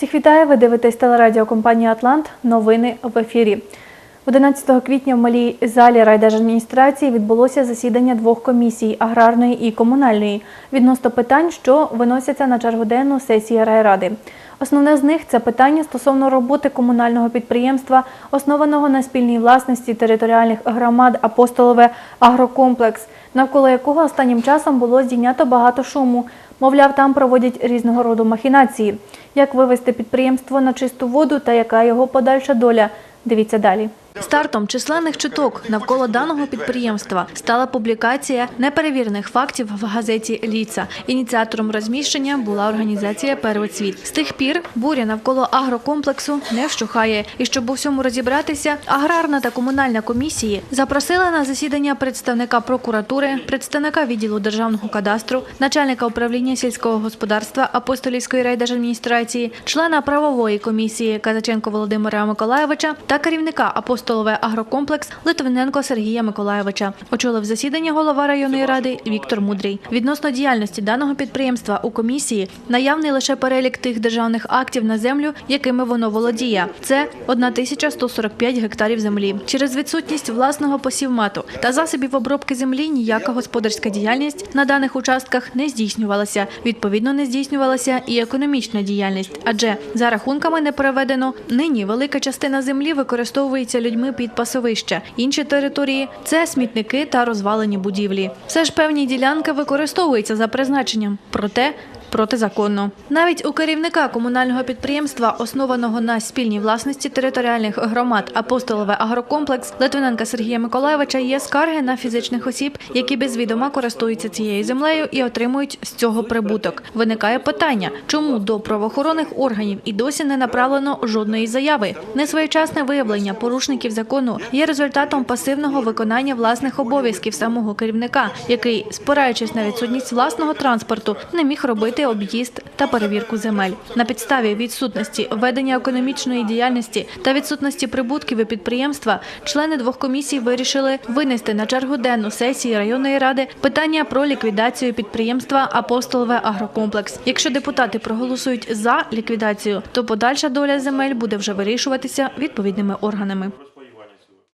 Всіх вітаю, ви дивитесь телерадіокомпанію Атлант. Новини в ефірі. 11 квітня в малій залі райдержадміністрації відбулося засідання двох комісій аграрної і комунальної відносно питань, що виносяться на чергоденну сесії райради. Основне з них це питання стосовно роботи комунального підприємства, основаного на спільній власності територіальних громад Апостолове агрокомплекс, навколо якого останнім часом було здійнято багато шуму. Мовляв, там проводять різного роду махінації. Як вивести підприємство на чисту воду та яка його подальша доля? Дивіться далі. Стартом численних чуток навколо даного підприємства стала публікація неперевірених фактів в газеті Ліца. Ініціатором розміщення була організація Первоцвіт. З тих пір буря навколо агрокомплексу не вщухає. І щоб у всьому розібратися, аграрна та комунальна комісії запросила на засідання представника прокуратури, представника відділу державного кадастру, начальника управління сільського господарства Апостолівської райдержадміністрації, члена правової комісії Казаченко Володимира Миколаєвича та керівника Апостолове агрокомплекс Литвиненко Сергія Миколаєвича. Очолив засідання голова районної ради Віктор Мудрий. Відносно діяльності даного підприємства у комісії наявний лише перелік тих державних актів на землю, якими воно володіє. Це 1145 гектарів землі. Через відсутність власного посівмату та засобів обробки землі ніяка господарська діяльність на даних участках не здійснювалася. Відповідно, не здійснювалася і економічна діяльність, адже за рахунками не переведено нині велика частина землі використовується людьми під пасовище. Інші території це смітники та розвалені будівлі. Все ж певні ділянки використовуються за призначенням, проте протизаконно. Навіть у керівника комунального підприємства, основаного на спільній власності територіальних громад Апостолове агрокомплекс Литвиненка Сергія Миколаєвича є скарги на фізичних осіб, які без відома користуються цією землею і отримують з цього прибуток. Виникає питання, чому до правоохоронних органів і досі не направлено жодної заяви. Несвоєчасне виявлення порушників закону є результатом пасивного виконання власних обов'язків самого керівника, який, спираючись на відсутність власного транспорту, не міг робити об'їзд та перевірку земель. На підставі відсутності ведення економічної діяльності та відсутності прибутків і підприємства члени двох комісій вирішили винести на чергу денну сесії районної ради питання про ліквідацію підприємства Апостолове агрокомплекс. Якщо депутати проголосують за ліквідацію, то подальша доля земель буде вже вирішуватися відповідними органами.